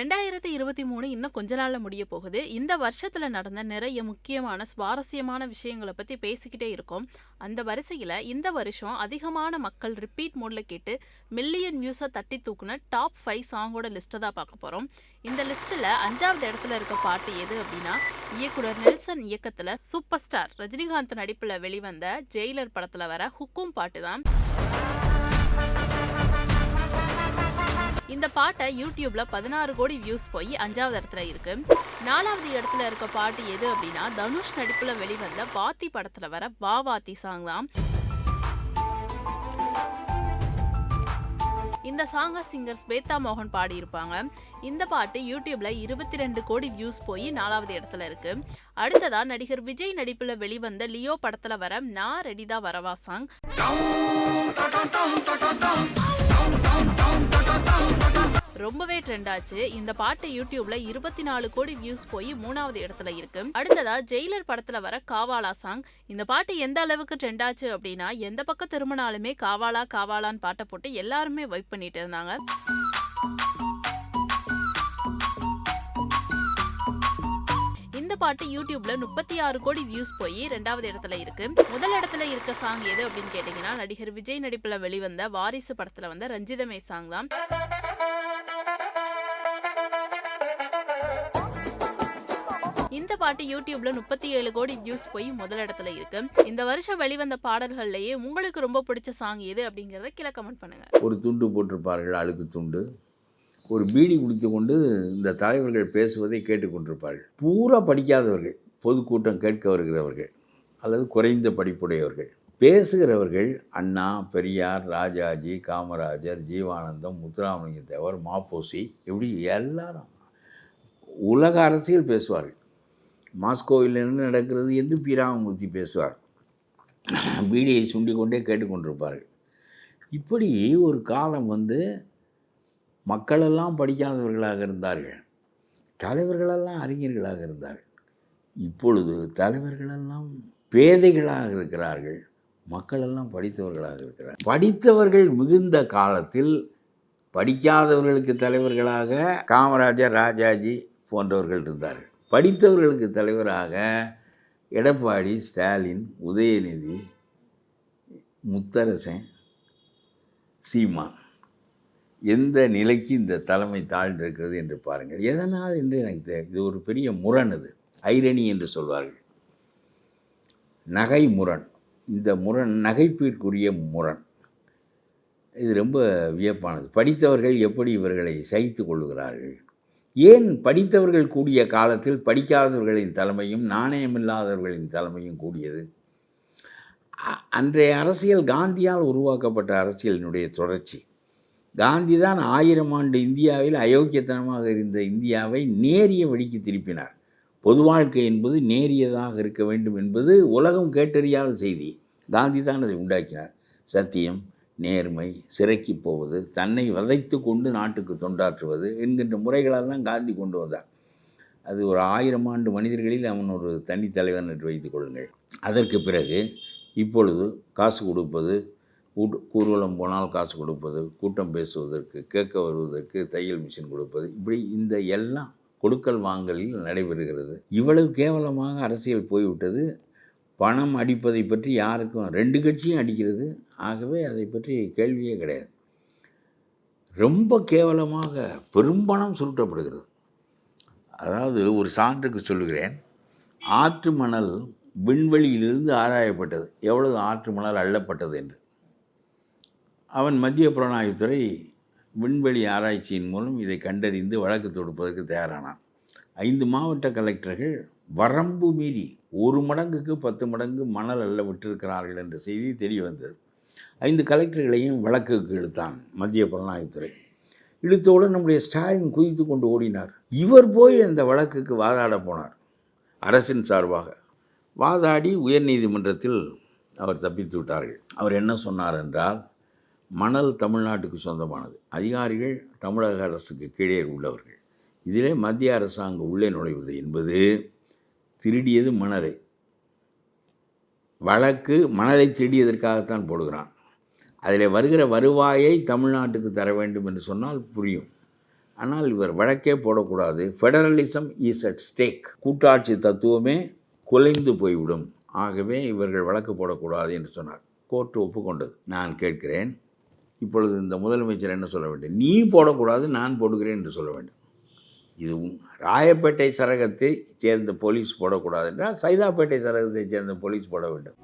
ரெண்டாயிரத்தி இருபத்தி மூணு இன்னும் கொஞ்ச நாளில் முடிய போகுது. இந்த வருஷத்தில் நடந்த நிறைய முக்கியமான சுவாரஸ்யமான விஷயங்களை பற்றி பேசிக்கிட்டே இருக்கோம். அந்த வரிசையில் இந்த வருஷம் அதிகமான மக்கள் ரிப்பீட் மோடில் கேட்டு மில்லியன் வியூஸை தட்டி தூக்குன டாப் ஃபைவ் சாங்கோட லிஸ்ட்டை தான் பார்க்க போகிறோம் இந்த லிஸ்ட்டில் அஞ்சாவது இடத்துல இருக்க பாட்டு எது அப்படின்னா இயக்குனர் நெல்சன் இயக்கத்தில் சூப்பர் ஸ்டார் ரஜினிகாந்த் நடிப்பில் வெளிவந்த ஜெயிலர் படத்தில் வர ஹுக்கும் பாட்டு தான். இந்த பாட்டை யூடியூப்ல பதினாறு கோடி வியூஸ் போய் அஞ்சாவது இடத்துல இருக்கு நாலாவது இடத்துல இருக்க பாட்டு எது அப்படின்னா தனுஷ் நடிப்புல வெளிவந்த பாத்தி படத்துல வர வா வாத்தி சாங் தான் இந்த சாங்கை சிங்கர் ஸ்வேதா மோகன் பாடியிருப்பாங்க இந்த பாட்டு யூடியூப்ல இருபத்தி ரெண்டு கோடி வியூஸ் போய் நாலாவது இடத்துல இருக்கு அடுத்ததா நடிகர் விஜய் நடிப்புல வெளிவந்த லியோ படத்துல வர நான் ரெடிதா வரவா சாங் ரொம்பவே ட்ரெண்ட் ஆச்சு. இந்த பாட்டு யூடியூப்ல இருபத்தி நாலு கோடி வியூஸ் போய் மூணாவது இடத்துல இருக்கு. அடுத்ததா ஜெயிலர் படத்துல வர காவாலா சாங். இந்த பாட்டு எந்த அளவுக்கு ட்ரெண்ட் ஆச்சு அப்படின்னா எந்த பக்கம் திரும்பினாலுமே காவாலா காவாலான்னு பாட்டை போட்டு எல்லாருமே வைப் பண்ணிட்டு இருந்தாங்க. இந்த பாட்டு யூடியூப்ல முப்பத்தி ஆறு கோடி வியூஸ் போய் ரெண்டாவது இடத்துல இருக்கு. முதல் இடத்துல இருக்க சாங் எது அப்படின்னு கேட்டீங்கன்னா நடிகர் விஜய் நடிப்புல வெளிவந்த வாரிசு படத்துல வந்த ரஞ்சிதமே சாங் தான். இந்த பாட்டு யூடியூப்ல முப்பத்தி ஏழு கோடி வியூஸ் போய் முதலிடத்துல இருக்கு. இந்த வருஷம் வெளிவந்த பாடல்கள்லயே உங்களுக்கு ரொம்ப பிடிச்ச சாங் எது அப்படிங்கறத கீழே கமெண்ட் பண்ணுங்க. ஒரு துண்டு போட்டிருப்பார்கள் அழுக்கு துண்டு. ஒரு பீடி குடித்து கொண்டு இந்த தலைவர்கள் பேசுவதை கேட்டுக்கொண்டிருப்பார்கள். பூரா படிக்காதவர்கள் பொதுக்கூட்டம் கேட்க வருகிறவர்கள் அல்லது குறைந்த படிப்புடையவர்கள். பேசுகிறவர்கள் அண்ணா பெரியார் ராஜாஜி காமராஜர் ஜீவானந்தம் முத்துராமலிங்க தேவர் மாப்போசி இப்படி எல்லாரும் உலக அரசியல் பேசுவார்கள். மாஸ்கோவில் என்ன நடக்கிறது என்று பி ராமமூர்த்தி பேசுவார். பீடியை சுண்டிக்கொண்டே கேட்டுக்கொண்டிருப்பார்கள். இப்படி ஒரு காலம் வந்து மக்களெல்லாம் படிக்காதவர்களாக இருந்தார்கள். தலைவர்களெல்லாம் அறிஞர்களாக இருந்தார்கள். இப்பொழுது தலைவர்களெல்லாம் பேதைகளாக இருக்கிறார்கள். மக்களெல்லாம் படித்தவர்களாக இருக்கிறார் படித்தவர்கள் மிகுந்த காலத்தில் படிக்காதவர்களுக்கு தலைவர்களாக காமராஜர் ராஜாஜி போன்றவர்கள் இருந்தார்கள். படித்தவர்களுக்கு தலைவராக எடப்பாடி ஸ்டாலின் உதயநிதி முத்தரசன் சீமான். எந்த நிலைக்கு இந்த தலைமை தாழ்ந்திருக்கிறது என்று பாருங்கள். எதனால் என்று எனக்கு தெ- இது ஒரு பெரிய முரண் இது ஐரணி என்று சொல்வார்கள். நகை முரண். இந்த முரண் நகைப்பிற்குரிய முரண். இது ரொம்ப வியப்பானது. படித்தவர்கள் எப்படி இவர்களை சகித்து கொள்கிறார்கள் ஏன் படித்தவர்கள் கூடிய காலத்தில் படிக்காதவர்களின் தலைமையும் நாணயமில்லாதவர்களின் தலைமையும் கூடியது? அன்றைய அரசியல் காந்தியால் உருவாக்கப்பட்ட அரசியலினுடைய தொடர்ச்சி. காந்தி தான் ஆயிரம் ஆண்டு இந்தியாவில் அயோக்கியத்தனமாக இருந்த இந்தியாவை நேரிய வழிக்கு திருப்பினார். பொது வாழ்க்கை என்பது நேரியதாக இருக்க வேண்டும் என்பது உலகம் கேட்டறியாத செய்தி. காந்தி தான் அதை உண்டாக்கினார். சத்தியம். நேர்மை சிறைக்கு போவது தன்னை வதைத்து கொண்டு நாட்டுக்கு தொண்டாற்றுவது என்கின்ற முறைகளெல்லாம் காந்தி கொண்டு வந்தார். அது ஒரு ஆயிரம் ஆண்டு மனிதர்களில் அவன் ஒரு தனித்தலைவன் என்று வைத்துக் கொள்ளுங்கள். அதற்கு பிறகு இப்பொழுது காசு கொடுப்பது கூட்டு ஊர்வலம் போனால் காசு கொடுப்பது கூட்டம் பேசுவதற்கு கேட்க வருவதற்கு தையல் மிஷின் கொடுப்பது இப்படி இந்த எல்லாம் கொடுக்கல் வாங்கலில் நடைபெறுகிறது. இவ்வளவு கேவலமாக அரசியல் போய்விட்டது. பணம் அடிப்பதை பற்றி யாருக்கும் ரெண்டு கட்சியும் அடிக்கிறது. ஆகவே அதை பற்றி கேள்வியே கிடையாது. ரொம்ப கேவலமாக பெரும்பணம் சுருட்டப்படுகிறது. அதாவது ஒரு சான்றுக்கு சொல்லுகிறேன். ஆற்று மணல் விண்வெளியிலிருந்து ஆராயப்பட்டது. எவ்வளவு ஆற்று மணல் அள்ளப்பட்டது என்று. அவன் மத்திய புலனாய்வுத்துறை விண்வெளி ஆராய்ச்சியின் மூலம் இதை கண்டறிந்து வழக்கு தொடுப்பதற்கு தயாரானான். ஐந்து மாவட்ட கலெக்டர்கள் வரம்பு மீறி ஒரு மடங்குக்கு பத்து மடங்கு மணல் அல்ல விட்டிருக்கிறார்கள் என்ற செய்தி தெரிய வந்தது ஐந்து கலெக்டர்களையும் வழக்குக்கு இழுத்தான் மத்திய புலனாய்வுத்துறை. இழுத்தவுடன் நம்முடைய ஸ்டாலின் குதித்து கொண்டு ஓடினார். இவர் போய் அந்த வழக்குக்கு வாதாட போனார். அரசின் சார்பாக வாதாடி உயர்நீதிமன்றத்தில் அவர் தப்பித்து விட்டார்கள். அவர் என்ன சொன்னார் என்றால் மணல் தமிழ்நாட்டுக்கு சொந்தமானது. அதிகாரிகள் தமிழக அரசுக்கு கீழே உள்ளவர்கள். இதிலே மத்திய அரசாங்கம் உள்ளே நுழைவது என்பது திருடியது மணலை வழக்கு மணலை திருடியதற்காகத்தான் போடுகிறான். அதில் வருகிற வருவாயை தமிழ்நாட்டுக்கு தர வேண்டும் என்று சொன்னால் புரியும். ஆனால் இவர் வழக்கே போடக்கூடாது. ஃபெடரலிசம் இஸ் அட் ஸ்டேக் கூட்டாட்சி தத்துவமே குலைந்து போய்விடும். ஆகவே இவர்கள் வழக்கு போடக்கூடாது என்று சொன்னார். கோர்ட்டு ஒப்புக்கொண்டது. நான் கேட்கிறேன். இப்பொழுது இந்த முதலமைச்சர் என்ன சொல்ல வேண்டும்? நீ போடக்கூடாது நான் போடுகிறேன் என்று சொல்ல வேண்டும். இது ராயப்பேட்டை சரகத்தை சேர்ந்த போலீஸ் போடக்கூடாது என்றால் சைதாப்பேட்டை சரகத்தை சேர்ந்த போலீஸ் போட வேண்டும்.